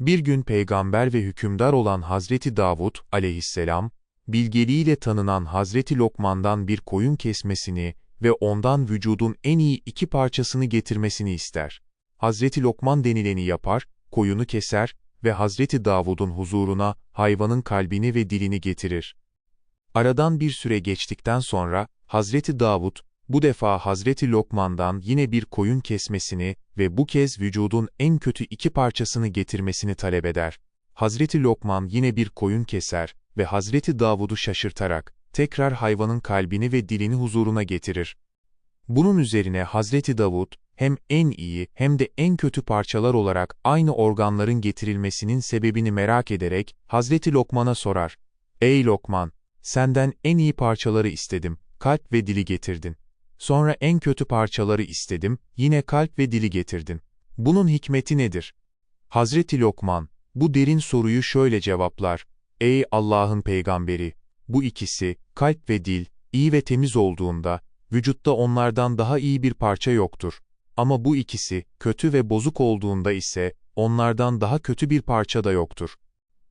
Bir gün peygamber ve hükümdar olan Hazreti Davud aleyhisselam, bilgeliğiyle tanınan Hazreti Lokman'dan bir koyun kesmesini ve ondan vücudun en iyi iki parçasını getirmesini ister. Hazreti Lokman denileni yapar, koyunu keser ve Hazreti Davud'un huzuruna hayvanın kalbini ve dilini getirir. Aradan bir süre geçtikten sonra, Hazreti Davud, bu defa Hazreti Lokman'dan yine bir koyun kesmesini ve bu kez vücudun en kötü iki parçasını getirmesini talep eder. Hazreti Lokman yine bir koyun keser ve Hazreti Davud'u şaşırtarak, tekrar hayvanın kalbini ve dilini huzuruna getirir. Bunun üzerine Hazreti Davud, hem en iyi hem de en kötü parçalar olarak aynı organların getirilmesinin sebebini merak ederek, Hazreti Lokman'a sorar. Ey Lokman! Senden en iyi parçaları istedim, kalp ve dili getirdin. Sonra en kötü parçaları istedim, yine kalp ve dili getirdin. Bunun hikmeti nedir? Hazreti Lokman, bu derin soruyu şöyle cevaplar. Ey Allah'ın peygamberi! Bu ikisi, kalp ve dil, iyi ve temiz olduğunda, vücutta onlardan daha iyi bir parça yoktur. Ama bu ikisi, kötü ve bozuk olduğunda ise, onlardan daha kötü bir parça da yoktur.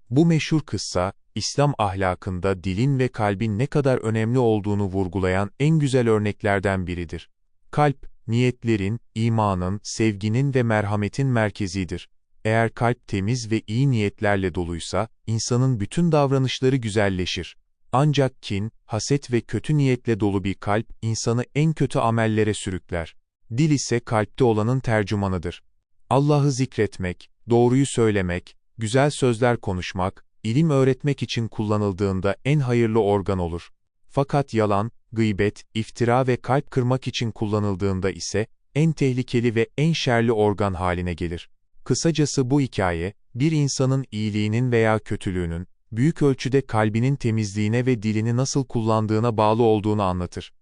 Bu meşhur kıssa, İslam ahlakında dilin ve kalbin ne kadar önemli olduğunu vurgulayan en güzel örneklerden biridir. Kalp, niyetlerin, imanın, sevginin ve merhametin merkezidir. Eğer kalp temiz ve iyi niyetlerle doluysa, insanın bütün davranışları güzelleşir. Ancak kin, haset ve kötü niyetle dolu bir kalp, insanı en kötü amellere sürükler. Dil ise kalpte olanın tercümanıdır. Allah'ı zikretmek, doğruyu söylemek, güzel sözler konuşmak, ilim öğretmek için kullanıldığında en hayırlı organ olur. Fakat yalan, gıybet, iftira ve kalp kırmak için kullanıldığında ise, en tehlikeli ve en şerli organ haline gelir. Kısacası bu hikaye, bir insanın iyiliğinin veya kötülüğünün, büyük ölçüde kalbinin temizliğine ve dilini nasıl kullandığına bağlı olduğunu anlatır.